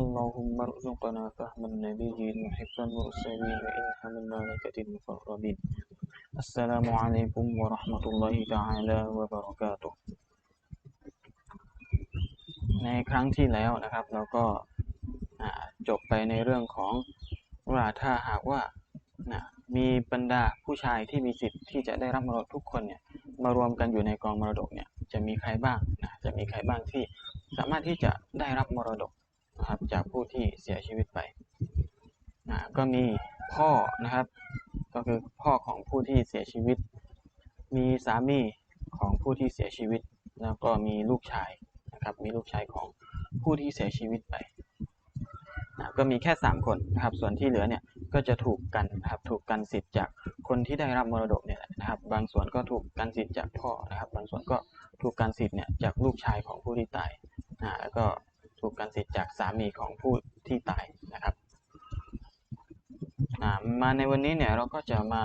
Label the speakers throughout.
Speaker 1: اللهم ارزقنا فهم النبيين وحفظ المرسلين وإلهام الملائكة المقربين السلام عليكم ورحمة الله تعالى وبركاته ในครั้งที่แล้วนะครับ เราก็อ่าจบไปในเรื่องของว่าถ้าหากว่านะมีบรรดาผู้ชายที่มีสิทธิ์ที่จะได้รับมรดกทุกคนเนี่ยมารวมกันอยู่ในกองมรดกเนี่ยจะมีใครบ้างนะจะมีใครบ้างที่สามารถที่จะได้รับมรดก นะครับจากผู้ที่เสียชีวิตไปนะก็มีพ่อนะครับ ก็คือพ่อของผู้ที่เสียชีวิต มีสามีของผู้ที่เสียชีวิต แล้วก็มีลูกชายนะครับมีลูกชายของผู้ที่เสียชีวิตไปนะก็มีแค่ 3 คนนะครับ ส่วนที่เหลือเนี่ยก็จะถูกกันนะครับถูกกันสิทธิ์จากคนที่ได้รับมรดกเนี่ยนะครับ บางส่วนก็ถูกกันสิทธิ์จากพ่อนะครับ บางส่วนก็ถูกกันสิทธิ์เนี่ยจากลูกชายของผู้ที่ตายนะแล้วก็ ถูกกันสิทธิ์จากสามีของผู้ที่ตายนะครับมาในวันนี้เนี่ยเราก็จะมา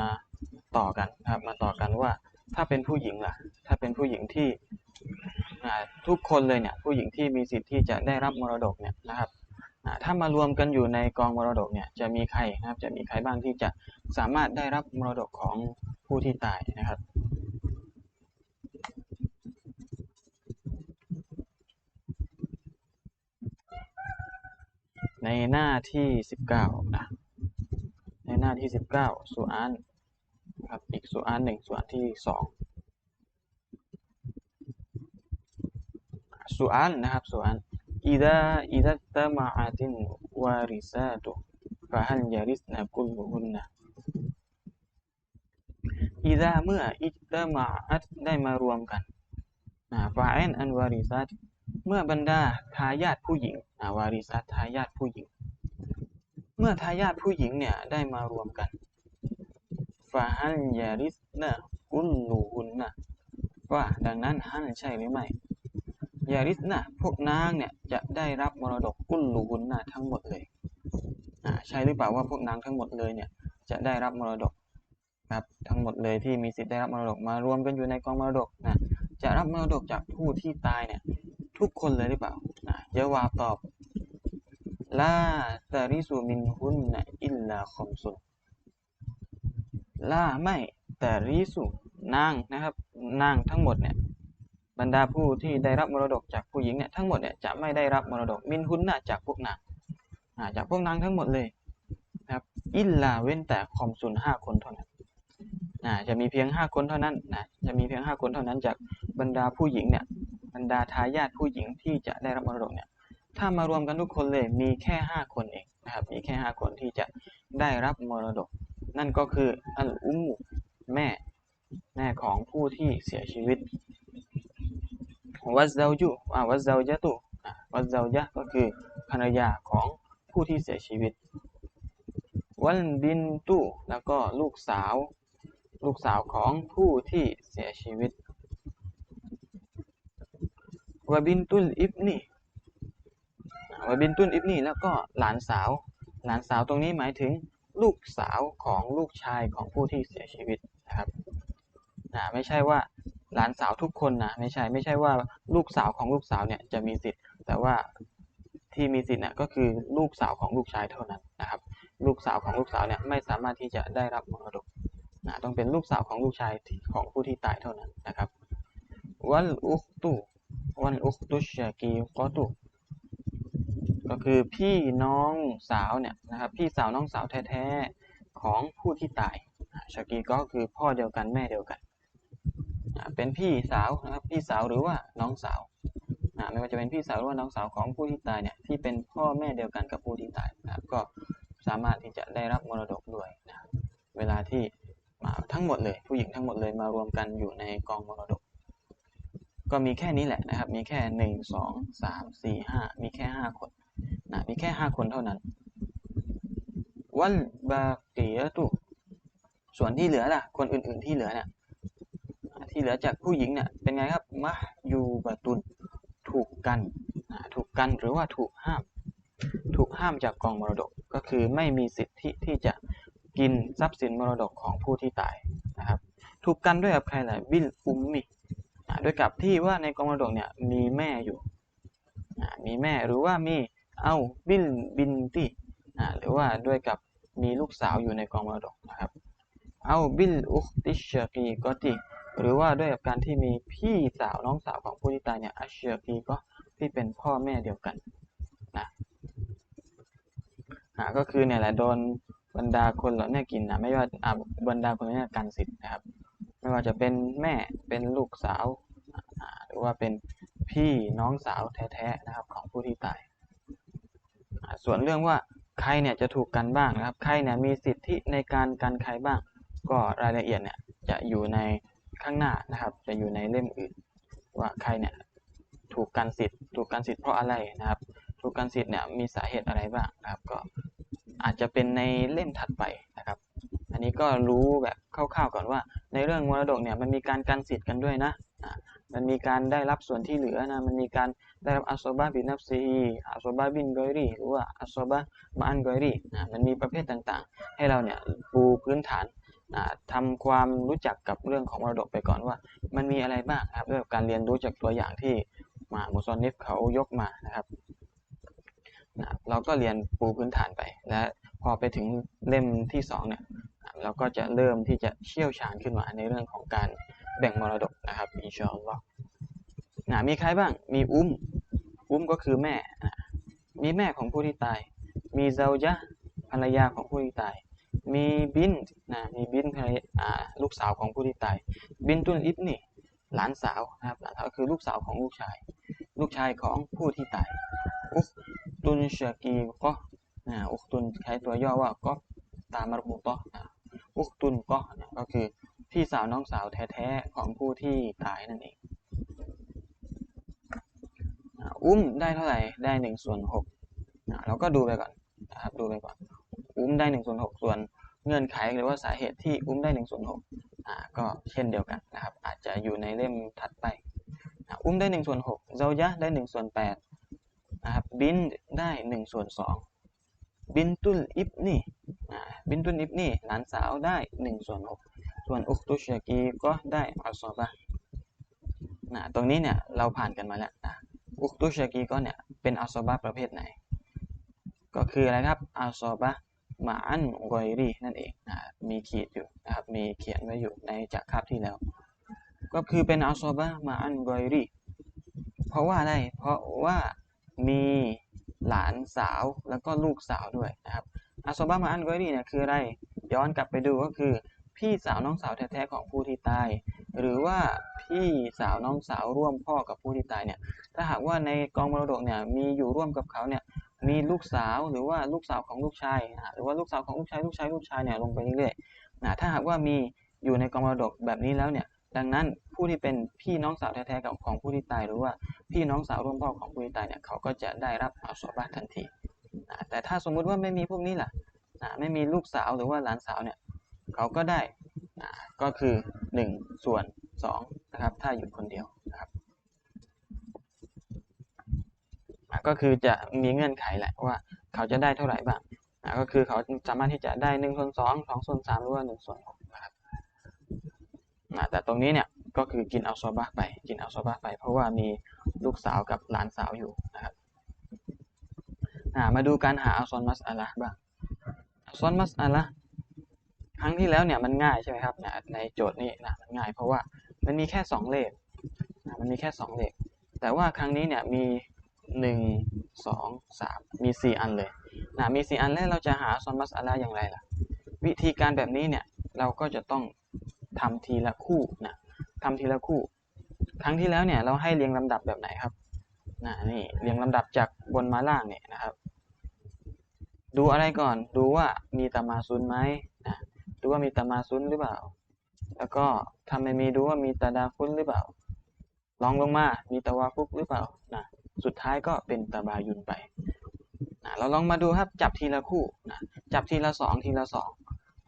Speaker 1: ต่อกันนะครับมาต่อกันว่าถ้าเป็นผู้หญิงล่ะ ถ้าเป็นผู้หญิงที่ทุกคนเลยเนี่ยผู้หญิงที่มีสิทธิ์ที่จะได้รับมรดกเนี่ยนะครับถ้ามารวมกันอยู่ในกองมรดกเนี่ยจะมีใครนะครับจะมีใครบ้างที่จะสามารถได้รับมรดกของผู้ที่ตายนะครับ ในหน้าที่ 19นะในหน้าที่ 19สุอานครับอีกสุอานหนึ่งสุอานที่2สุอานนะครับสุอานอิดะอิดะตะมาอาตินวาริซาตุฟะฮัลยาริสนะกุลหุนนะอิดะเมื่ออิตะมาอัตได้มารวมกันนะฟะอันอันวาริซาติ เมื่อบรรดาทายาทผู้หญิงอาวาริซัตทายาทผู้หญิง เมื่อทายาทผู้หญิงเนี่ยได้มารวมกันฟาฮันยาริสนะกุลลูหุนนะว่าดังนั้นฮันใช่หรือไม่ยาริสนะพวกนางเนี่ยจะได้รับมรดกกุลลูหุนนะทั้งหมดเลยอ่าใช่หรือเปล่าว่าพวกนางทั้งหมดเลยเนี่ยจะได้รับมรดกครับทั้งหมดเลยที่มีสิทธิ์ได้รับมรดกมารวมกันอยู่ในกองมรดกนะจะรับมรดกจากผู้ที่ตายเนี่ย ทุกคนเลยหรือเปล่านะยาวาตอบลาตาริสุมินฮุนนะอิลลาคอมซุนลาไม่แต่ริสุนางนะครับนางทั้งหมดเนี่ยบรรดาผู้ที่ได้รับมรดกจากผู้หญิงเนี่ยทั้งหมดเนี่ยจะไม่ได้รับมรดกมินฮุนนะจากพวกนางาจากพวกนางทั้งหมดเลยนะครับอิลลาเว้นแต่คอมซุนห้าคนเท่านั้นอ่าจะมีเพียงห้าคนเท่านั้นนะจะมีเพียงห้าคนเท่านั้นจากบรรดาผู้หญิงเนี่ย บรรดาทายาทผู้หญิงที่จะได้รับมรดกเนี่ยถ้ามารวมกันทุกคนเลยมีแค่ห้าคนเองนะครับมีแค่ห้าคนที่จะได้รับมรดก นั่นก็คืออัลอุมมุแม่แม่ของผู้ที่เสียชีวิตวัซเซาจุอาวัซเซาจตุวัซเซาจะก็คือภรรยาของผู้ที่เสียชีวิต วันบินตุแล้วก็ลูกสาว ลูกสาวของผู้ที่เสียชีวิต วะบินตุลอิบนีวะบินตุลอิบนีแล้วก็หลานสาว หลานสาวตรงนี้หมายถึงลูกสาวของลูกชายของผู้ที่เสียชีวิตนะครับนะไม่ใช่ว่าหลานสาวทุกคนนะไม่ใช่ไม่ใช่ว่าลูกสาวของลูกสาวเนี่ยจะมีสิทธิ์ แต่ว่าที่มีสิทธิ์เนี่ยก็คือลูกสาวของลูกชายเท่านั้นนะครับ ลูกสาวของลูกสาวเนี่ยไม่สามารถที่จะได้รับมรดกนะต้องเป็นลูกสาวของลูกชายของผู้ที่ตายเท่านั้นนะครับวัลอุคตุ วันอุคตุชากีกอตุก็คือพี่น้องสาวเนี่ยนะครับพี่สาวน้องสาวแท้ๆของผู้ที่ตายชากีก็คือพ่อเดียวกันแม่เดียวกัน เป็นพี่สาวนะครับพี่สาวหรือว่าน้องสาวไม่ว่าจะเป็นพี่สาวหรือว่าน้องสาวของผู้ที่ตายเนี่ยที่เป็นพ่อแม่เดียวกันกับผู้ที่ตายนะครับก็สามารถที่จะได้รับมรดกด้วยนะเวลาที่มาทั้งหมดเลยผู้หญิงทั้งหมดเลยมารวมกันอยู่ในกองมรดก ก็มีแค่นี้แหละนะครับ มีแค่หนึ่งสองสามสี่ห้ามีแค่ห้าคนนะมีแค่ห้าคนเท่านั้น วัลบาเกียตุส่วนที่เหลือล่ะ คนอื่นๆที่เหลือเนี่ยที่เหลือจากผู้หญิงเนี่ยเป็นไงครับมะยูบะตุนถูกกันถูกกันหรือว่าถูกห้าม ถูกห้ามจากกองมรดกก็คือไม่มีสิทธิที่จะกินทรัพย์สินมรดกของผู้ที่ตายนะครับ ถูกกันด้วยกับใครล่ะบิลอุมมิ ด้วยกับที่ว่าในกองมรดกเนี่ยมีแม่อยู่มีแม่หรือว่ามีเอาบิลบินตีหรือว่าด้วยกับมีลูกสาวอยู่ในกองมรดกนะครับเอาบิลอุคติชกีก็ติหรือว่าด้วยกับการที่มีพี่สาวน้องสาวของผู้ที่ตายเนี่ยอัชเชกีก็ที่เป็นพ่อแม่เดียวกันนะนะก็คือเนี่ยแหละโดนบรรดาคนเหล่านี้กินนะไม่ว่าบรรดาคนนี้กันสิทธิ์นะครับ ไม่ว่าจะเป็นแม่เป็นลูกสาว รือว่าเป็นพี่น้องสาวแท้ๆนะครับของผู้ที่ตาย ส่วนเรื่องว่าใครเนี่ยจะถูกกันบ้างนะครับ ใครเนี่ยมีสิทธิในการกันใครบ้าง ก็รายละเอียดเนี่ยจะอยู่ในข้างหน้านะครับ จะอยู่ในเล่มอื่น ว่าใครเนี่ยถูกกันสิทธิ์ ถูกกันสิทธิ์เพราะอะไรนะครับ ถูกกันสิทธิ์เนี่ยมีสาเหตุอะไรบ้างนะครับ ก็อาจจะเป็นในเล่มถัดไปนะครับ อันนี้ก็รู้แบบคร่าวๆก่อนว่า ในเรื่องมรดกเนี่ยมันมีการกันสิทธิ์กันด้วยนะ มันมีการได้รับส่วนที่เหลือนะ มันมีการได้รับอัสบาบินับซีอัสบาบินกอยรีหรือว่าอัสบามาอันกอยรีนะ มันมีประเภทต่างๆ ให้เราเนี่ยปูพื้นฐานทำความรู้จักกับเรื่องของมรดกไปก่อนว่า มันมีอะไรบ้างครับเรื่องการเรียนรู้จากตัวอย่างที่มามุซอนนิฟเขายกมานะครับนะเราก็เรียนปูพื้นฐานไป และพอไปถึงเล่มที่2เนี่ยเราก็จะเริ่มที่จะเชี่ยวชาญขึ้นมาในเรื่องของการ แบ่งมรดกนะครับอินชาอัลลอฮ์นะมีใครบ้าง มีอุ้ม อุ้มก็คือแม่ มีแม่ของผู้ที่ตาย มีเซาจาภรรยาของผู้ที่ตาย มีบินนะ มีบินภรรยาลูกสาวของผู้ที่ตาย บินตุนอิบนี่ หลานสาวนะครับ หลานสาวคือลูกสาวของลูกชาย ลูกชายของผู้ที่ตาย อุกตุนชากีก็นะอุกตุนใช้ตัวย่อว่าก็ตามมรบุตะอุกตุนก็ก็คือ พี่สาวน้องสาวแท้ๆของผู้ที่ตายนั่นเอง อุ้มได้เท่าไหร่ ได้หนึ่งส่วนหกเราก็ดูไปก่อนนะครับ ดูไปก่อน อุ้มได้หนึ่งส่วนหกส่วนเงื่อนไขหรือว่าสาเหตุที่อุ้มได้หนึ่งส่วนหกก็เช่นเดียวกันนะครับ อาจจะอยู่ในเล่มถัดไป อุ้มได้หนึ่งส่วนหกเจ้ายะได้หนึ่งส่วนแปดนะครับบินได้หนึ่งส่วนสองบินตุลอิบนี่บินตุลอิบนี่หลานสาวได้หนึ่งส่วนหก ส่วนอุคตุชกีก็ได้อัลซอบะนะตรงนี้เนี่ยเราผ่านกันมาแล้วนะอุคตุชกีก็เนี่ยเป็นอัลซอบะประเภทไหน ก็คืออะไรครับอัลซอบะมาอันกอยรีนั่นเองนะมีขีดอยู่นะครับมีเขียนไว้อยู่ในจากคาบที่แล้ว ก็คือเป็นอัลซอบะมาอันกอยรีเพราะว่าอะไรเพราะว่ามีหลานสาวแล้วก็ลูกสาวด้วยนะครับอัลซอบะมาอันกอยรีเนี่ยคืออะไรย้อนกลับไปดูก็คือ พี่สาวน้องสาวแท้ๆของผู้ที่ตาย หรือว่าพี่สาวน้องสาวร่วมพ่อกับผู้ที่ตายเนี่ยถ้าหากว่าในกองมรดกเนี่ยมีอยู่ร่วมกับเขาเนี่ยมีลูกสาวหรือว่าลูกสาวของลูกชายหรือว่าลูกสาวของลูกชายลูกชายลูกชายเนี่ยลงไปเรื่อยๆนะถ้าหากว่ามีอยู่ในกองมรดกแบบนี้แล้วเนี่ยดังนั้นผู้ที่เป็นพี่น้องสาวแท้ๆกับของผู้ที่ตาย หรือว่าพี่น้องสาวร่วมพ่อของผู้ที่ตายเนี่ยเขาก็จะได้รับอัลสอบะทันทีนะแต่ถ้าสมมุติว่าไม่มีพวกนี้ล่ะนะไม่มีลูกสาวหรือว่าหลานสาวเนี่ย เขาก็ได้ก็คือ 1 ส่วน2นะครับถ้าอยู่คนเดียวนะครับก็คือจะมีเงื่อนไขแหละว่าเขาจะได้เท่าไหร่บ้างก็คือเขาสามารถที่จะได้1ส่วน2 2ส่วน3หรือว่า1ส่วน6นะครับแต่ตรงนี้เนี่ยก็คือกินอัลซอบะไป กินอัลซอบะไป เพราะว่ามีลูกสาวกับหลานสาวอยู่นะครับมาดูการหาอัลซอนมัสอัลละบ้างอัลซอนมัสอัลละ รั้งที่แล้วเนี่ยมันง่ายใช่ไหมครับในโจทย์นี้นะมันง่ายเพราะว่ามันมีแค่ 2 เลขนะมันมีแค่ 2 เลข แต่ว่าครั้งนี้เนี่ยมี 1 2 3 มี 4 อันเลยนะมี 4 อันแล้วเราจะหาซอนมัสอะลาอย่างไรล่ะ วิธีการแบบนี้เนี่ยเราก็จะต้องทำทีละคู่นะทำทีละคู่ ครั้งที่แล้วเนี่ยเราให้เรียงลำดับแบบไหนครับนะนี่เรียงลำดับจากบนมาล่างเนี่ยนะครับ ดูอะไรก่อนดูว่ามีตามาซุนไหม ดูว่ามีตามาซุนหรือเปล่า แล้วก็ทำไม่มีดูว่ามีตาดาคุนหรือเปล่า ลองลงมา มีตาวาฟุกหรือเปล่านะสุดท้ายก็เป็นตาบายุนไปนะเราลองมาดูครับจับทีละคู่นะจับทีละสองทีละสอง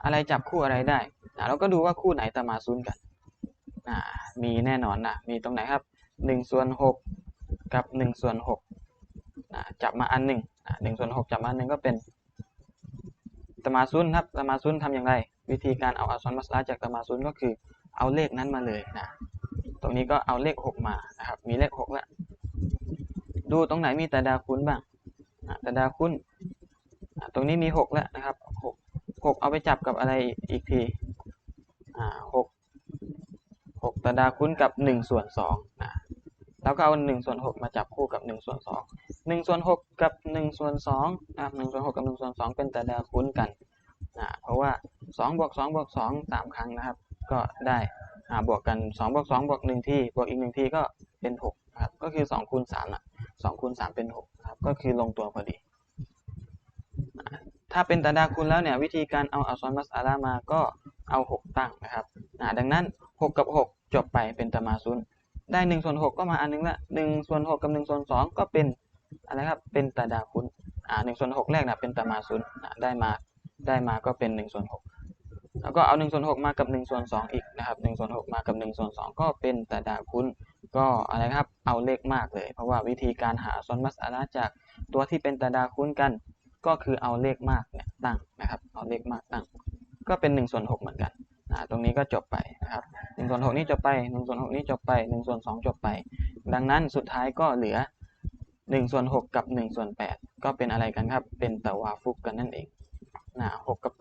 Speaker 1: อะไรจับคู่อะไรได้นะเราก็ดูว่าคู่ไหนตามาซุนกันอ่ามีแน่นอนนะมีตรงไหนครับ1ส่วน6กับ1ส่วน6นะจับมาอันหนึ่งหนึ่งส่วนหกจับมาอันหนึ่งก็เป็นตามาซุนครับตามาซุนทำอย่างไร วิธีการเอาอักษรมัสลาจากตามาซุนก็คือเอาเลขนั้นมาเลยนะ ตรงนี้ก็เอาเลข 6 มานะครับ มีเลข6แล้วดูตรงไหนมีตาดาคุณบ้างตาดาคุณตรงนี้มี 6 แล้วนะครับ 6 6 เอาไปจับกับอะไรอีกทีอ่า6 6ตาดาคุณกับ 1 ส่วน2นะแล้วก็เอา 1 ส่วน 6 มาจับคู่กับ 1 ส่วน 2 1 ส่วน 6 กับ 1 ส่วน2นะครับ1ส่วน6กับ 1 ส่วน 2 เป็นตาดาคุณกัน เพราะว่า2บวก2บวก2 3 ครั้งนะครับ ก็ได้บวกกัน2บวก2บวก1ทีบวกอีก1ทีก็เป็น6นะครับก็คือ2คูณ3นะ2คูณ3เป็น6นะครับก็คือลงตัวพอดี ถ้าเป็นตาดาคุณแล้วเนี่ยวิธีการเอาอักษรมัสอาลามาก็เอา 6 ตั้งนะครับนะดังนั้น 6 กับ 6 จบไปเป็นตามาซุนได้1ส่วน6ก็มาอันนึงละ1ส่วน6กับ1ส่วน2ก็เป็นอะไรครับเป็นตาดาคุณอ่า1ส่วน6แรกนะเป็นตามาซุนได้มา ได้มาก็เป็น1ส่วน6แล้วก็เอา1ส่วน6มากับ1ส่วน2อีกนะครับ1ส่วน6มากับ1ส่วน2ก็เป็นตาดาคุณก็อะไรครับเอาเลขมากเลย เพราะว่าวิธีการหาซอนมัสอาลาจากตัวที่เป็นตาดาคุณกัน ก็คือเอาเลขมากเนี่ยตั้งนะครับ เอาเลขมากตั้ง ก็เป็น1ส่วน6เหมือนกันนะตรงนี้ก็จบไปนะครับ1ส่วน6นี้จบไป1ส่วน6นี้จบไป1ส่วน2จบไป ดังนั้นสุดท้ายก็เหลือ1ส่วน6กับ1ส่วน8ก็เป็นอะไรกันครับ เป็นตะวาฟุกกันนั่นเอง นะ6กับ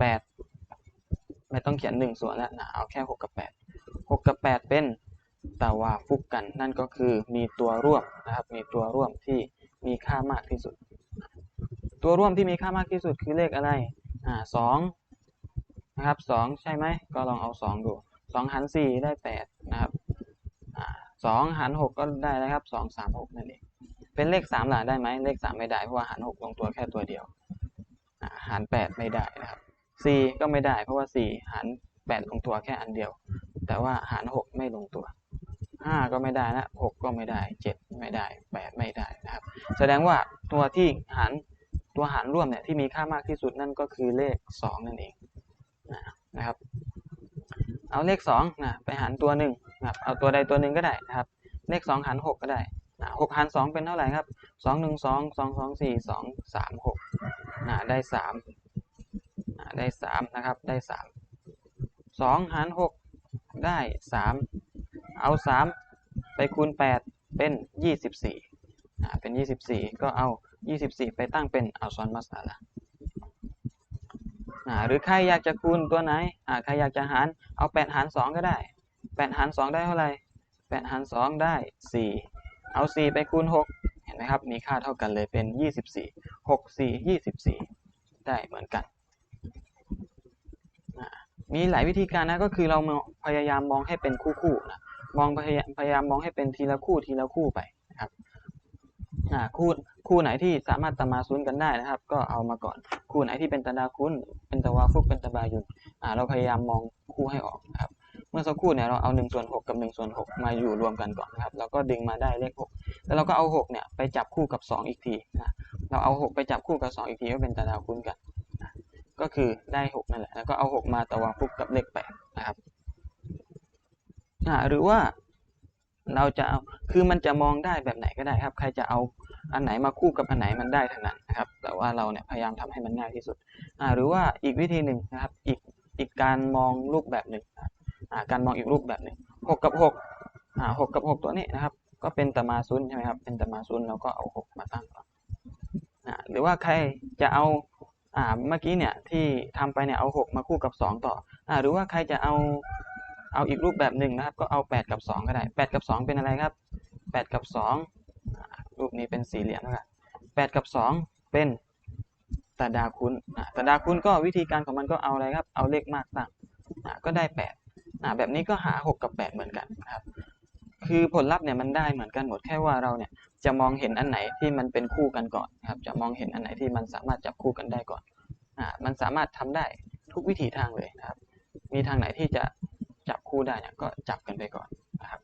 Speaker 1: 8ไม่ต้องเขียน1ส่วนแล้วนะเอาแค่6กับ8 6กับ8เป็นตะวาฟุกกันนั่นก็คือมีตัวร่วมนะครับ มีตัวร่วมที่มีค่ามากที่สุด ตัวร่วมที่มีค่ามากที่สุดคือเลขอะไรอ่าสองนะครับสองใช่ไหมก็ลองเอา2ดู2หาร4ได้8นะครับอ่าสองหาร6ก็ได้แล้วครับ2 3 6นั่นเองเป็นเลข3หล่ะได้ไหมเลข3ไม่ได้เพราะว่าหาร6ลงตัวแค่ตัวเดียว หาร 8 ไม่ได้นะครับ4ก็ไม่ได้เพราะว่า 4 หาร 8 ลงตัวแค่อันเดียว แต่ว่าหาร 6 ไม่ลงตัว 5 ก็ไม่ได้นะ 6 ก็ไม่ได้ 7 ไม่ได้ 8 ไม่ได้นะครับ แสดงว่าตัวที่หารตัวหารร่วมเนี่ยที่มีค่ามากที่สุดนั่นก็คือเลข 2 นั่นเองนะครับ เอาเลข2นะไปหารตัวหนึ่งนะครับเอาตัวใดตัวหนึ่งก็ได้นะครับ เลข 2 หาร 6 ก็ได้นะ6หาร2เป็นเท่าไหร่ครับ2 1 2 2 2 4 2 3 6 นะได้3นะได้3นะครับได้3 2หาร6ได้3เอา3ไปคูณ8เป็น24นะเป็น24ก็เอา24ไปตั้งเป็นอัลซอนมัสอาลาหรือใครอยากจะคูณตัวไหนใครอยากจะหารเอา8หาร2ก็ได้8หาร2ได้เท่าไหร่8หาร2ได้4เอา4ไปคูณ6เห็นไหมครับมีค่าเท่ากันเลยเป็น 24 6 4 24ได้เหมือนกัน มีหลายวิธีการนะก็คือเราพยายามมองให้เป็นคู่ๆนะมองพยายามพยายามมองให้เป็นทีละคู่ทีละคู่ไปนะครับคู่คู่ไหนที่สามารถตามาซุนกันได้นะครับ ก็เอามาก่อน คู่ไหนที่เป็นตาดาคุนเป็นตะวาฟุกเป็นตะบายุนเราพยายามมองคู่ให้ออกนะครับ มื่อสักครู่เนี่ยเราเอา1ส่วน6กับ1ส่วน6มาอยู่รวมกันก่อนนะครับแล้วก็ดึงมาได้เลข 6 แล้วเราก็เอา6เนี่ยไปจับคู่กับ 2 อีกทีนะเราเอา 6 ไปจับคู่กับ 2 อีกทีก็เป็นตาดาคุนกันนะก็คือได้ 6 นั่นแหละแล้วก็เอา 6 มาตะวาฟุกกับเลข8นะครับหรือว่าเราจะเอาคือมันจะมองได้แบบไหนก็ได้ครับ ใครจะเอาอันไหนมาคู่กับอันไหนมันได้ทั้งนั้นนะครับ แต่ว่าเราเนี่ยพยายามทำให้มันง่ายที่สุดหรือว่าอีกวิธีหนึ่งนะครับอีกอีกการมองรูปแบบหนึ่ง การมองอีกรูปแบบหนึ่งหกกับหกหกกับหกตัวนี้นะครับ ก็เป็นตมาซุนใช่ไหมครับ เป็นตมาซุนเราก็เอาหกมาตั้งก่อนหรือว่าใครจะเอาเมื่อกี้เนี่ยที่ทำไปเนี่ยเอาหกมาคู่กับสองต่ออหรือว่าใครจะเอาเอาอีกรูปแบบหนึ่งนะครับ ก็เอา8กับ2ก็ได้8กับ2เป็นอะไรครับ8กับ2รูปนี้เป็นสี่เหลี่ยมนะครับ8กับ2เป็นตาดาคุณตาดาคุณก็วิธีการของมันก็เอาอะไรครับ เอาเลขมากตั้งก็ได้8 แบบนี้ก็หา 6 กับ 8 เหมือนกันนะครับ คือผลลัพธ์เนี่ยมันได้เหมือนกันหมดแค่ว่าเราเนี่ยจะมองเห็นอันไหนที่มันเป็นคู่กันก่อนนะครับ จะมองเห็นอันไหนที่มันสามารถจับคู่กันได้ก่อนอ่ามันสามารถทำได้ทุกวิถีทางเลยนะครับ มีทางไหนที่จะจับคู่ได้เนี่ยก็จับกันไปก่อนนะครับ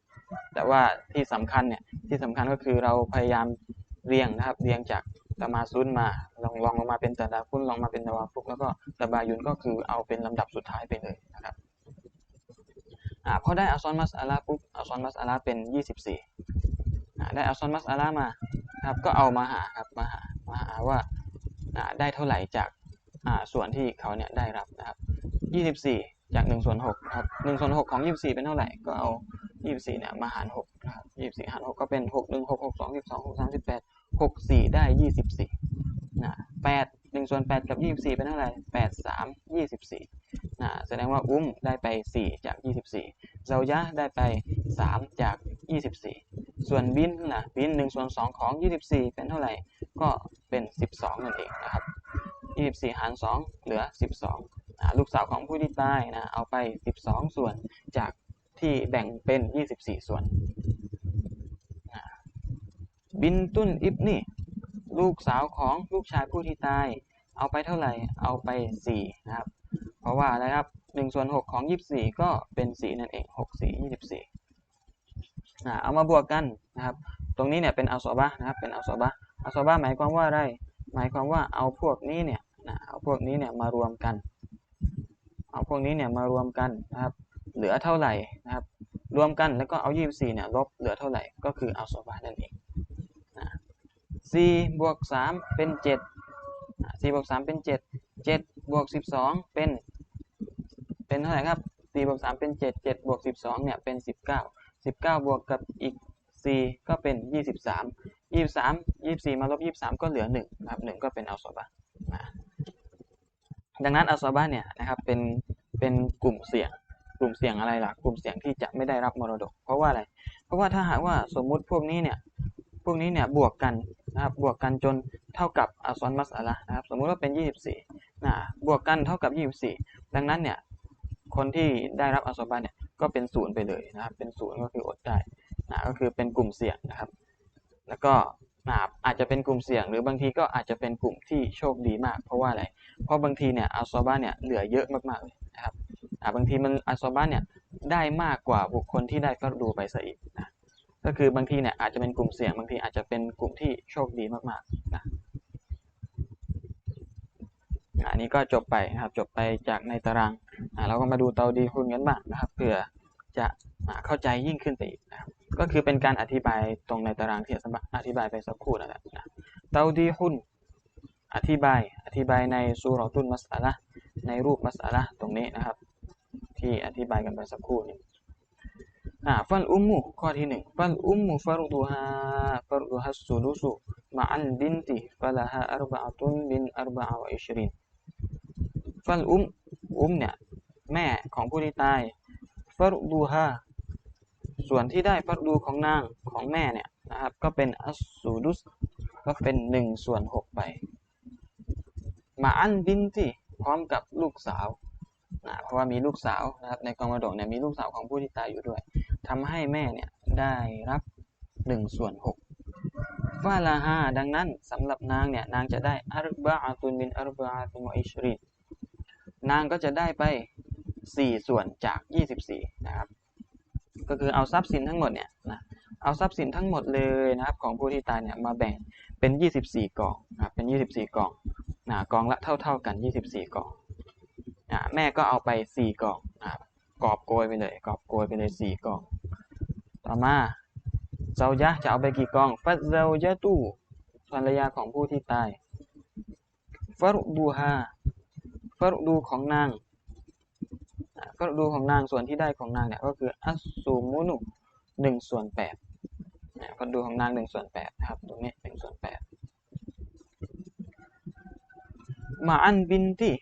Speaker 1: แต่ว่าที่สำคัญเนี่ยที่สำคัญก็คือเราพยายามเรียงนะครับ เรียงจากตามาซุนมาลองลองลงมาเป็นตาดาฟุนลองมาเป็นตาวาฟุกแล้วก็ตาบายุนก็คือเอาเป็นลำดับสุดท้ายไปเลยนะครับ อ่าพอได้อัลซอนมัสอาลาปุ๊บอัลซอนมัสอาลาเป็น 24อ่าได้อัลซอนมัสอาลามาครับก็เอามาหาครับมาหามาหาว่าอ่าได้เท่าไหร่จากอ่าส่วนที่เขาเนี่ยได้รับนะครับ 24 จาก1ส่วน6ครับ1ส่วน6ของ 24 เป็นเท่าไหร่ก็เอา 24เนี่ยมาหาร6นะครับ24หาร6ก็เป็น 6 1 6 6 2 12 6 3 18 6 4 ได้ 24นะ8 1ส่วน8กับ 24 เป็นเท่าไหร่8 3 24 แสดงว่าอุ้มได้ไป 4 จาก 24เซายะได้ไป 3 จาก 24 ส่วนบินล่ะบิน1ส่วน2ของ 24 เป็นเท่าไหร่ก็เป็น 12 นั่นเองนะครับ 24 หาร 2 เหลือ 12ลูกสาวของผู้ที่ตายนะเอาไป 12 ส่วนจากที่แบ่งเป็น 24 ส่วนบินตุนอิบนี่ลูกสาวของลูกชายผู้ที่ตาย เอาไปเท่าไหร่เอาไป4นะครับ เพราะว่าอะไรครับ1ส่วน6ของ24 ก็เป็น4นั่นเอง6 4 24นะเอามาบวกกันนะครับ ตรงนี้เนี่ยเป็นอัลซอบะนะครับเป็นอัลซอบะอัลซอบะหมายความว่าอะไร หมายความว่าเอาพวกนี้เนี่ยนะเอาพวกนี้เนี่ยมารวมกัน เอาพวกนี้เนี่ยมารวมกันนะครับ เหลือเท่าไหร่นะครับ รวมกันแล้วก็เอา 24เนี่ยลบเหลือเท่าไหร่ก็คืออัลซอบะนั่นเองนะ4บวก3เป็น7 4บวก3เป็น 7 7บวก12 เป็น เป็นเท่าไหร่ครับ4บวก3เป็น 7 7บวก12เนี่ยเป็น 19 19 บวกกับอีก 4 ก็เป็น 23 23 24 มาลบ 23 ก็เหลือ1นะครับ1ก็เป็นอัลซอบะนะดังนั้นอัลซอบะเนี่ยนะครับเป็นเป็นกลุ่มเสี่ยงกลุ่มเสี่ยงอะไรล่ะ กลุ่มเสี่ยงที่จะไม่ได้รับมรดก เพราะว่าอะไร เพราะว่าถ้าหากว่าสมมุติพวกนี้เนี่ยพวกนี้เนี่ยบวกกันนะครับบวกกันจนเท่ากับอัลซอนมัสอะละนะครับสมมุติว่าเป็น 24นะบวกกันเท่ากับ 24 ดังนั้นเนี่ย คนที่ได้รับอัลซอบะเนี่ยก็เป็นศูนย์ไปเลยนะครับ เป็นศูนย์ก็คืออดได้นะก็คือเป็นกลุ่มเสี่ยงนะครับ แล้วก็อาจจะเป็นกลุ่มเสี่ยง หรือบางทีก็อาจจะเป็นกลุ่มที่โชคดีมาก เพราะว่าอะไร เพราะบางทีเนี่ยอัลซอบะเนี่ยเหลือเยอะมากๆเลยนะครับบางทีมันอัลซอบะเนี่ยได้มากกว่าบุคคลที่ได้ฟัดดูไปซะอีกนะก็คือบางทีเนี่ยอาจจะเป็นกลุ่มเสี่ยง บางทีอาจจะเป็นกลุ่มที่โชคดีมากๆนะอันนี้ก็จบไปนะครับจบไปจากในตาราง เราก็มาดูเตาดีคุณกันบ้างนะครับเพื่อจะเข้าใจยิ่งขึ้นไปอีกนะครับก็คือเป็นการอธิบายตรงในตารางที่อธิบายไปสักครู่นั่นแหละนะเตาดีฮุนอธิบาย อธิบายในสุรตุนมัสอะละในรูปมัสอะละตรงนี้นะครับ ที่อธิบายกันไปสักครู่นี้อ่าฟัลอุมมุข้อที่หนึ่งฟัลอุมมุฟารุดูฮาฟารุดูฮัสซูดุสุมาอันบินติฟาลาฮาอัรบะตุนบินอัรบะวะอิชรินฟัลอุมอุมเนี่ย แม่ของผู้ที่ตายฟารุดูฮาส่วนที่ได้ฟักดูของนางของแม่เนี่ยนะครับก็เป็นอัสซูดุสก็เป็นหนึ่งส่วนหกไปมาอันบินที่พร้อมกับลูกสาวนะเพราะว่ามีลูกสาวนะครับในกองมรดกเนี่ยมีลูกสาวของผู้ที่ตายอยู่ด้วยทำให้แม่เนี่ยได้รับหนึ่งส่วนหกฟาลาฮาดังนั้นสำหรับนางเนี่ยนางจะได้อารบะอาตุนบินอารบะอาตุนอิชรีนางก็จะได้ไป 4 ส่วนจาก 24 นะครับ ก็คือเอาทรัพย์สินทั้งหมดเนี่ยนะเอาทรัพย์สินทั้งหมดเลยนะครับของผู้ที่ตายเนี่ยมาแบ่งเป็น 24กล่องนะเป็น 24กล่องนะกล่องละเท่า ๆกัน 24กล่องนะแม่ก็เอาไป 4กล่องนะกอบโกยไปเลยกอบโกยไปเลย 4กล่อง ต่อมาเจ้ายะจะเอาไปกี่กล่องฟัดเจ้ายะตู้ภรรยาของผู้ที่ตายฟารุดูฮาฟารุดูของนาง ก็ดูของนางส่วนที่ได้ของนางเนี่ยก็คืออัสูมุนุหนึ่งส่วนแปดนะก็ดูของนางหนึ่งส่วนแปดครับตรงนี้หนึ่งส่วนแปดมาอันบินที่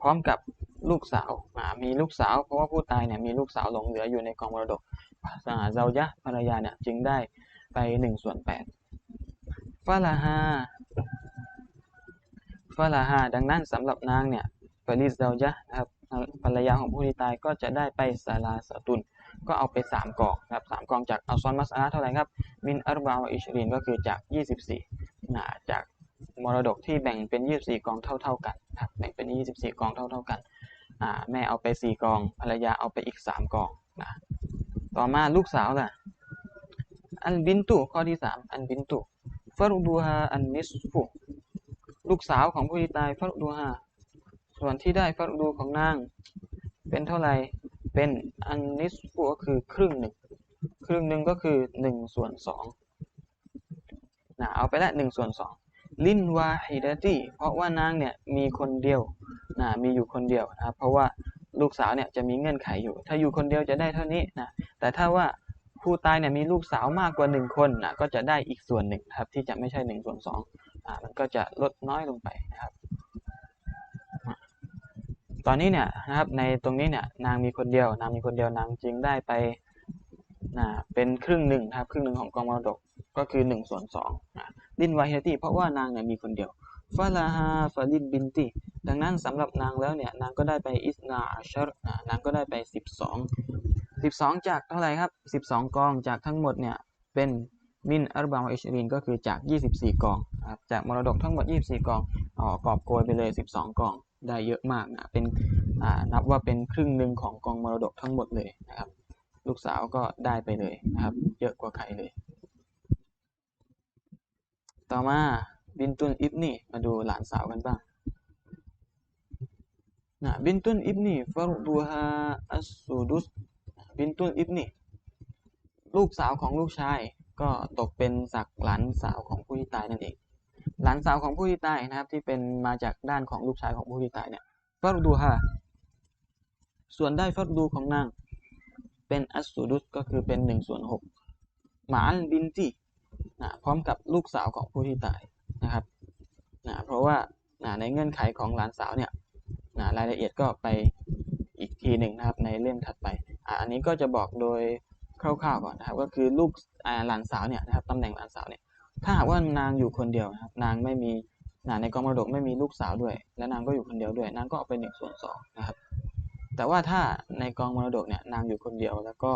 Speaker 1: พร้อมกับลูกสาวมีลูกสาว เพราะว่าผู้ตายเนี่ยมีลูกสาวหลงเหลืออยู่ในกองมรดกเจ้ายะภรรยาเนี่ยจึงได้ไปหนึ่งส่วนแปดฟาลาฮาฟาลาฮาดังนั้นสำหรับนางเนี่ยฟาลิสเจ้ายะนะครับ ภรรยาของผู้ที่ตายก็จะได้ไปซาลาสตุน ก็เอาไป 3กองครับสกองจากอัลซอนมัสอาเท่าไหร่ครับ มินอัรบาวอิชรินก็คือจาก 24นะจากมรดกที่แบ่งเป็น 24 กองเท่า ๆกันครับแบ่งเป็น 24 กองเท่า ๆกันอ่าแม่เอาไป 4 กอง ภรรยาเอาไปอีก 3 กองนะต่อมาลูกสาวล่ะ อันบินตุข้อที่ 3 อันบินตุฟรุดูฮาอันนิสฟุลูกสาวของผู้ที่ตายฟรุดูฮา ส่วนที่ได้ฟักดูของนาง เป็นเท่าไหร่เป็นอันนิสฟูก็คือครึ่งหนึ่งครึ่งหนึ่งก็คือหนึ่งส่วนสองนะเอาไปละหนึ่งส่วนสองลินวาฮิดะตีเพราะว่านางเนี่ยมีคนเดียวนะมีอยู่คนเดียวนะครับเพราะว่าลูกสาวเนี่ยจะมีเงื่อนไขอยู่ ถ้าอยู่คนเดียวจะได้เท่านี้นะแต่ถ้าว่าผู้ตายเนี่ยมีลูกสาวมากกว่าหนึ่งคนนะก็จะได้อีกส่วนหนึ่งครับที่จะไม่ใช่หนึ่งส่วนสองอ่ามันก็จะลดน้อยลงไปนะครับ ตอนนี้เนี่ยนะครับในตรงนี้เนี่ยนางมีคนเดียวนางมีคนเดียวนางจึงได้ไปนะเป็นครึ่งหนึ่งครับครึ่งหนึ่งของกองมรดกก็คือ1ส่วน2นะลินวาฮิตีเพราะว่านางเนี่ยมีคนเดียวฟาลาฮาฟาลินบินตีดังนั้นสำหรับนางแล้วเนี่ยนางก็ได้ไปอิสนาอัชรนางก็ได้ไป 12 12 จากเท่าไหร่ครับ 12 กองจากทั้งหมดเนี่ยเป็นมินอัลบามอิชรินก็คือจาก 24 กองครับจากมรดกทั้งหมด 24 กองอ๋อกอบโกยไปเลย 12 กอง ได้เยอะมากนะเป็นนับว่าเป็นครึ่งหนึ่งของกองมรดกทั้งหมดเลยนะครับ ลูกสาวก็ได้ไปเลยนะครับ เยอะกว่าใครเลย ต่อมาบินตุนอิบนี่มาดูหลานสาวกันบ้างนะบินตุนอิบนี่ฟารุดูฮาอัสซูดุสบินตุนอิบนี่ลูกสาวของลูกชายก็ตกเป็นศักหลานสาวของผู้ที่ตายนั่นเอง หลานสาวของผู้ที่ตายนะครับ ที่เป็นมาจากด้านของลูกชายของผู้ที่ตายเนี่ยฟารุดูฮาส่วนได้ฟารุดูของนาง เป็นอัสซูดุสก็คือเป็น1ส่วน6หมาอันบินตีนะพร้อมกับลูกสาวของผู้ที่ตายนะครับนะเพราะว่านะในเงื่อนไขของหลานสาวเนี่ยนะรายละเอียดก็ไปอีกทีหนึ่งนะครับในเล่มถัดไปอ่าอันนี้ก็จะบอกโดยคร่าวๆก่อนนะครับ ก็คือลูกหลานสาวเนี่ยนะครับตำแหน่งหลานสาวเนี่ย ถ้าหากว่านางอยู่คนเดียวนะครับ นางไม่มีนะในกองมรดกไม่มีลูกสาวด้วย และนางก็อยู่คนเดียวด้วย นางก็เอาไปหนึ่งส่วนสองนะครับ แต่ว่าถ้าในกองมรดกเนี่ยนางอยู่คนเดียว แล้วก็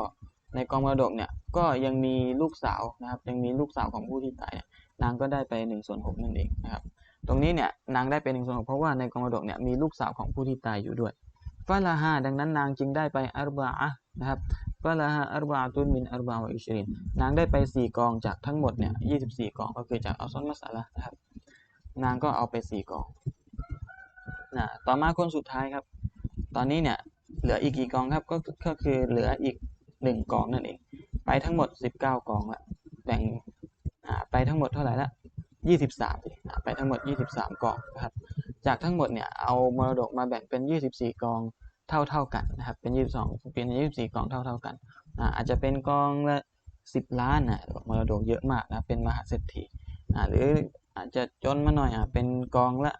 Speaker 1: ในกองมรดกเนี่ยก็ยังมีลูกสาวนะครับ ยังมีลูกสาวของผู้ที่ตายเนี่ยนางก็ได้ไป1ส่วน6นั่นเองนะครับ ตรงนี้เนี่ยนางได้ไป1ส่วน6เพราะว่าในกองมรดกเนี่ยมีลูกสาวของผู้ที่ตายอยู่ด้วย ฟาลาฮาดังนั้นนางจึงได้ไปอัรบะอะนะครับฟาลาฮาอัรบะตุนมินอัรบะวอิชรินนางได้ไป 4 กองจากทั้งหมดเนี่ย24กองก็คือจากอัลซอนมัสอะละนะครับ นางก็เอาไป 4 กองนะต่อมาคนสุดท้ายครับ ตอนนี้เนี่ยเหลืออีกกี่กองครับก็ก็คือเหลืออีก 1 กองนั่นเอง ไปทั้งหมด 19 กองละแบ่งไปทั้งหมดเท่าไหร่ละ23ไปทั้งหมด 23 กองนะครับ จากทั้งหมดเนี่ยเอามรดกมาแบ่งเป็น 24 กองเท่าเท่ากันนะครับเป็น 22 เป็น 24 กองเท่าเท่ากันอาจจะเป็นกองละ10 ล้านนะมรดกเยอะมากนะเป็นมหาเศรษฐีหรืออาจจะจนมาหน่อยอะเป็นกองละ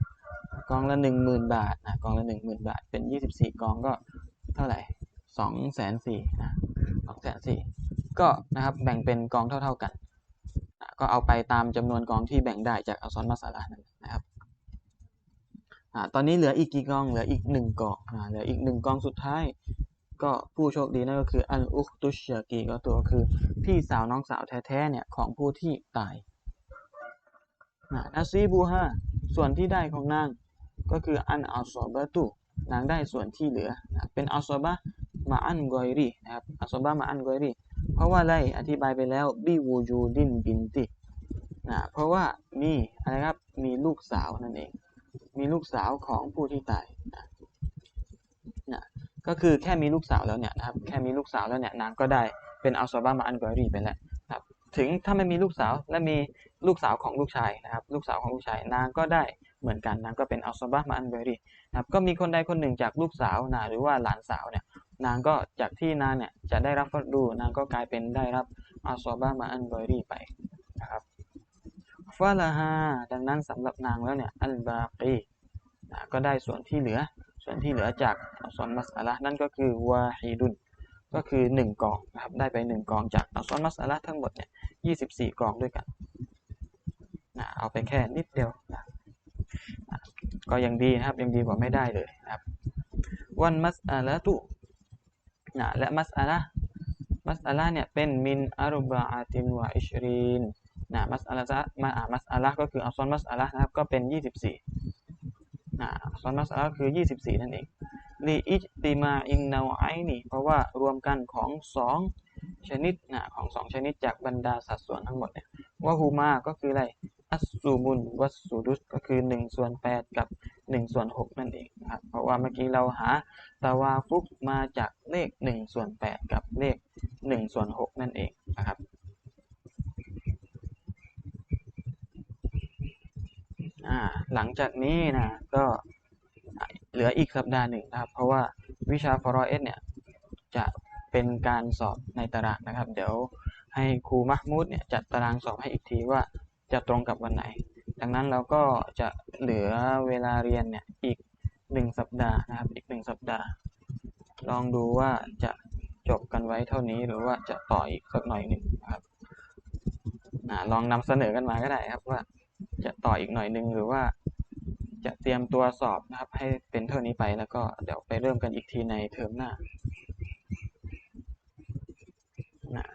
Speaker 1: กองละ10,000 บาทนะกองละ10,000 บาท เป็น 24 กองก็เท่าไหร่2 4 0 0 0นะ2 4 0 0 0ก็นะครับแบ่งเป็นกองเท่าเท่ากันก็เอาไปตามจำนวนกองที่แบ่งได้จากอักษรมาสาระนั่น อตอนนี้เหลืออีกกี่กองเหลืออีกหนึ่งกองเหลืออีกหนึ่งกองสุดท้าย ก็ผู้โชคดีนั่นก็คืออัลอุคตุชยากีก็ตัวคือพี่สาวน้องสาวแท้ๆเนี่ยของผู้ที่ตายนาซีบูฮาส่วนที่ได้ของนางก็คืออันอัลซอบะตุนางได้ส่วนที่เหลือเป็นอัลซอบะมาอันกอยรีนะครับอัลซอบะมาอันกอยรีเพราะว่าอะไรอธิบายไปแล้วบิวูจูดินบินตินะเพราะว่ามีอะไรครับมีลูกสาวนั่นเอง มีลูกสาวของผู้ที่ตายนะนะก็คือแค่มีลูกสาวแล้วเนี่ยนะครับ แค่มีลูกสาวแล้วเนี่ยนางก็ได้เป็นอัลซอบามาอันกอรีไปแล้วครับ ถึงถ้าไม่มีลูกสาวและมีลูกสาวของลูกชายนะครับ ลูกสาวของลูกชายนางก็ได้เหมือนกันนางก็เป็นอัลซอบามาอันกอรีนะครับ ก็มีคนใดคนหนึ่งจากลูกสาวนะหรือว่าหลานสาวเนี่ยนางก็จากที่นางเนี่ยจะได้รับฟัดดูนางก็กลายเป็นได้รับอาซอบามาอันบอรีไป ฟาลาฮาดังนั้นสำหรับนางแล้วเนี่ยอันบากีก็ได้ส่วนที่เหลือ ส่วนที่เหลือจากอัลซอนมัสอะละนั่นก็คือวาฮีดุนก็คือ 1กองนะครับได้ไป 1กองจากอัลซอนมัสอะละทั้งหมดเนี่ย24กองด้วยกันนะเอาไปแค่นิดเดียวนะก็ยังดีนะครับยังดีกว่าไม่ได้เลยนะครับวันมัสอะละตุนะและมัสอาละมัสอาละเนี่ยเป็นมินอารบะอาตินวะอิชรีน นะมัสอาละมาอามัสอาละก็คืออัลซอนมัสอาละนะครับก็เป็น 24นะอัลซอนมัสอาละคือ 24 นั่นเองลีอิจติมาอินนาวไอนี่เพราะว่ารวมกันของ 2 ชนิดนะของ 2 ชนิดจากบรรดาสัดส่วนทั้งหมดเนี่ยว่าฮูมาก็คืออะไรอัสซูมุนวัสซูดุสก็คือ1ส่วน8กับ1ส่วน6นั่นเองนะครับเพราะว่าเมื่อกี้เราหาตาวาฟุกมาจากเลข1ส่วน8กับเลข1ส่วน6นั่นเองนะครับ อ่าหลังจากนี้นะก็เหลืออีกสัปดาห์หนึ่งนะครับ เพราะว่าวิชาฟอรเอสเนี่ยจะเป็นการสอบในตารางนะครับ เดี๋ยวให้ครูมักมูดเนี่ยจัดตารางสอบให้อีกทีว่าจะตรงกับวันไหน ดังนั้นเราก็จะเหลือเวลาเรียนเนี่ยอีกหนึ่งสัปดาห์นะครับ อีกหนึ่งสัปดาห์ ลองดูว่าจะจบกันไว้เท่านี้หรือว่าจะต่ออีกสักหน่อยหนึ่งนะครับลองนำเสนอกันมาก็ได้ครับว่า จะต่ออีกหน่อยหนึ่งหรือว่าจะเตรียมตัวสอบนะครับ ให้เป็นเท่านี้ไปแล้วก็เดี๋ยวไปเริ่มกันอีกทีในเทอมหน้านะ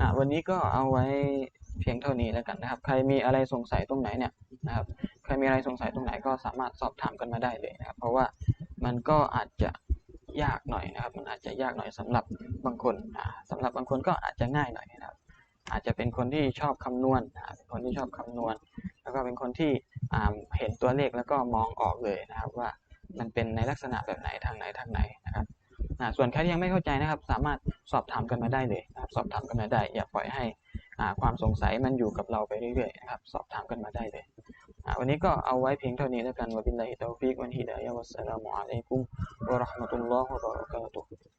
Speaker 1: อะวันนี้ก็เอาไว้เพียงเท่านี้แล้วกันนะครับ ใครมีอะไรสงสัยตรงไหนเนี่ยนะครับ ใครมีอะไรสงสัยตรงไหนก็สามารถสอบถามกันมาได้เลยนะครับ เพราะว่ามันก็อาจจะยากหน่อยนะครับ มันอาจจะยากหน่อยสำหรับบางคนอ่าสำหรับบางคนก็อาจจะง่ายหน่อยนะครับ อาจจะเป็นคนที่ชอบคำนวณนะครับเป็นคนที่ชอบคำนวณ แล้วก็เป็นคนที่เห็นตัวเลขแล้วก็มองออกเลยนะครับว่ามันเป็นในลักษณะแบบไหนทางไหนทางไหนนะครับส่วนใครที่ยังไม่เข้าใจนะครับ สามารถสอบถามกันมาได้เลยนะครับ สอบถามกันมาได้ อย่าปล่อยให้ความสงสัยมันอยู่กับเราไปเรื่อยๆนะครับ สอบถามกันมาได้เลย วันนี้ก็เอาไว้เพียงเท่านี้แล้วกันวะบิลลาฮิตอฟิกวันฮิดายะวัสสลามุอะลัยกุมวะราะห์มะตุลลอฮ์วะบะเราะกาตุฮ์